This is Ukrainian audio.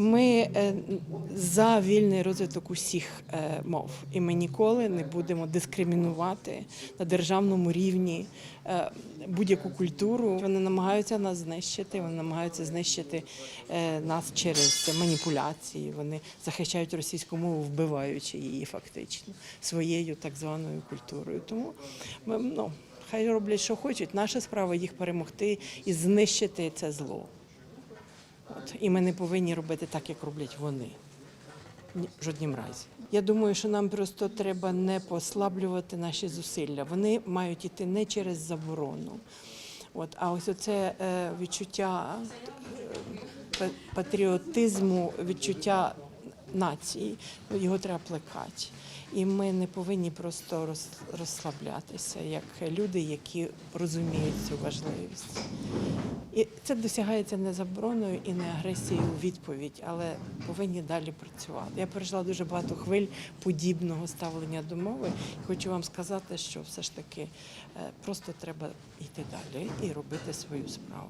Ми е, за вільний розвиток усіх е, мов, і ми ніколи не будемо дискримінувати на державному рівні е, будь-яку культуру. Вони намагаються нас знищити, вони намагаються знищити нас через маніпуляції. Вони захищають російську мову, вбиваючи її фактично своєю так званою культурою. Тому ми ну. Хай роблять, що хочуть. Наша справа їх перемогти і знищити це зло. От. І ми не повинні робити так, як роблять вони. В жоднім разі. Я думаю, що нам просто треба не послаблювати наші зусилля. Вони мають іти не через заборону. От, а ось оце е, відчуття е, патріотизму, відчуття нації, його треба плекати. І ми не повинні просто роз- розслаблятися, як люди, які розуміють цю важливість. І це досягається не забороною і не агресією у відповідь, але повинні далі працювати. Я пережила дуже багато хвиль подібного ставлення до мови. Хочу вам сказати, що все ж таки е, просто треба йти далі і робити свою справу.